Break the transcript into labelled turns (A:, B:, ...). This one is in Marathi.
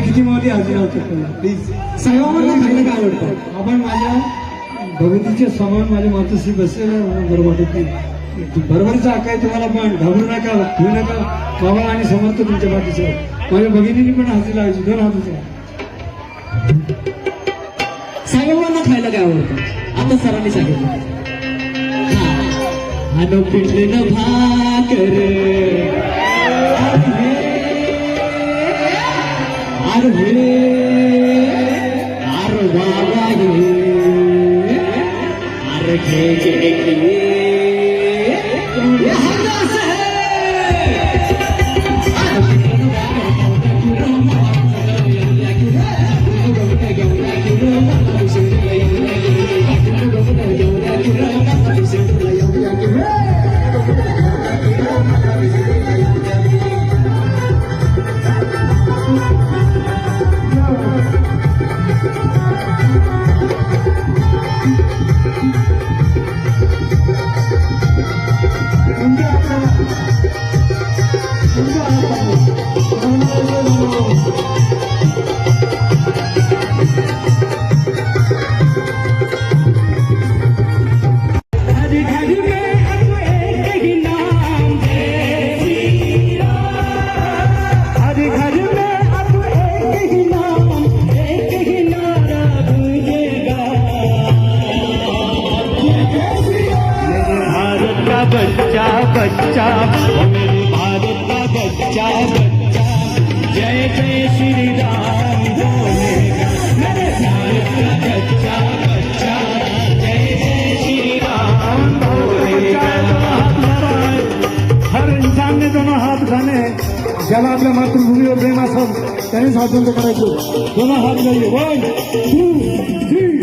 A: किती माऊली हाजी प्लीज
B: सगळ्यांना खायला काय आवडतं
A: आपण माझ्या भगवतीच्या समान माझ्या मातोश्री बसलेल्या बरं वाटत नाही बरोबरचा हक्क आहे. तुम्हाला पण घाबरू नका घेऊ नका बाबा आणि समर्थ तुमच्या पाठीचं माझ्या भगिनीने पण हजेरी लावायची दोन हात सर्वांना
B: साहेबांना खायला काय आवडतं आता सरांनी सांगितलं. हानो पिठले भाकर.
A: तुमच्या
B: श्री हर
A: इंसानने दोनों हात उठाने हैं. ज्याला आपल्या मातृभूमीवर प्रेम असेल त्यानेच हात बंद करायचे दोनों हात जाईल वन टू थ्री